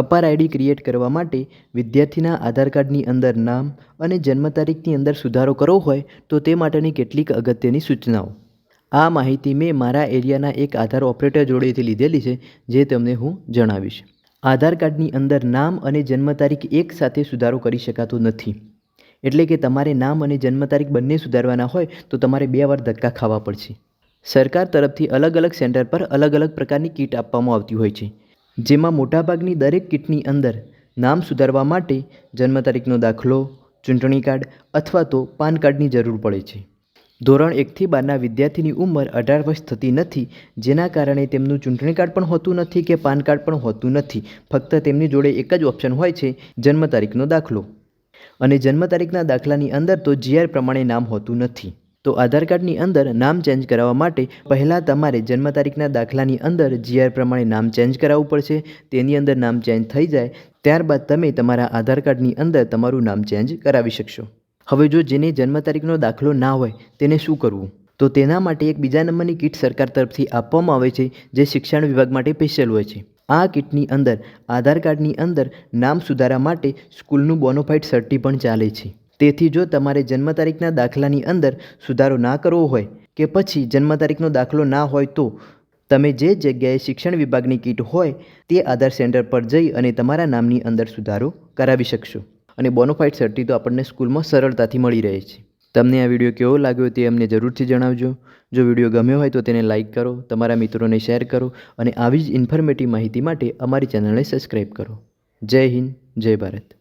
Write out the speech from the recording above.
અપાર ID create કરવા માટે વિદ્યાર્થીના આધાર કાર્ડની અંદર નામ અને જન્મ તારીખની અંદર સુધારો કરવો હોય તો તે માટેની કેટલીક અગત્યની સૂચનાઓ. આ માહિતી મેં મારા એરિયાના એક આધાર ઓપરેટર જોડેથી લીધેલી છે, જે તમને હું જણાવીશ. આધાર કાર્ડની અંદર નામ અને જન્મ તારીખ એક સાથે સુધારો કરી શકાતો નથી. એટલે કે તમારે નામ અને જન્મ તારીખ બંને સુધારવાના હોય તો તમારે બે વાર ધક્કા ખાવા પડશે. સરકાર તરફથી અલગ અલગ સેન્ટર પર અલગ અલગ પ્રકારની કીટ આપવામાં આવતી હોય છે. જેમાં મોટાભાગની દરેક કીટની અંદર નામ સુધારવા માટે જન્મ તારીખનો દાખલો, ચૂંટણી કાર્ડ અથવા તો પાન કાર્ડની જરૂર પડે છે. ધોરણ એકથી બારના વિદ્યાર્થીની ઉંમર અઢાર વર્ષ થતી નથી, જેના કારણે તેમનું ચૂંટણી કાર્ડ પણ હોતું નથી કે પાન કાર્ડ પણ હોતું નથી. ફક્ત તેમની જોડે એક જ ઓપ્શન હોય છે, જન્મ તારીખનો દાખલો. અને જન્મ તારીખના દાખલાની અંદર તો જીઆર પ્રમાણે નામ હોતું નથી. તો આધાર કાર્ડની અંદર નામ ચેન્જ કરાવવા માટે પહેલાં તમારે જન્મ તારીખના દાખલાની અંદર જીઆર પ્રમાણે નામ ચેન્જ કરાવવું પડશે. તેની અંદર નામ ચેન્જ થઈ જાય, ત્યારબાદ તમે તમારા આધાર કાર્ડની અંદર તમારું નામ ચેન્જ કરાવી શકશો. હવે જો જેને જન્મ તારીખનો દાખલો ના હોય, તેને શું કરવું? તો તેના માટે એક બીજા નંબરની કીટ સરકાર તરફથી આપવામાં આવે છે, જે શિક્ષણ વિભાગ માટે સ્પેશિયલ હોય છે. આ કીટની અંદર આધાર કાર્ડની અંદર નામ સુધારા માટે સ્કૂલનું બોનોફાઇડ સર્ટી પણ ચાલે છે. તેથી જો તમારે જન્મ તારીખના દાખલાની અંદર સુધારો ના કરવો હોય કે પછી જન્મ તારીખનો દાખલો ના હોય તો તમે જે જગ્યાએ શિક્ષણ વિભાગની કીટ હોય તે આધાર સેન્ટર પર જઈ અને તમારા નામની અંદર સુધારો કરાવી શકશો. અને બોનોફાઇડ સર્ટી તો આપણને સ્કૂલમાં સરળતાથી મળી રહે છે. તમને આ વીડિયો કેવો લાગ્યો તે અમને જરૂરથી જણાવજો. જો વીડિયો ગમ્યો હોય તો તેને લાઇક કરો, તમારા મિત્રોને શેર કરો અને આવી જ ઇન્ફોર્મેટિવ માહિતી માટે અમારી ચેનલને સબસ્ક્રાઈબ કરો. જય હિન્દ, જય ભારત.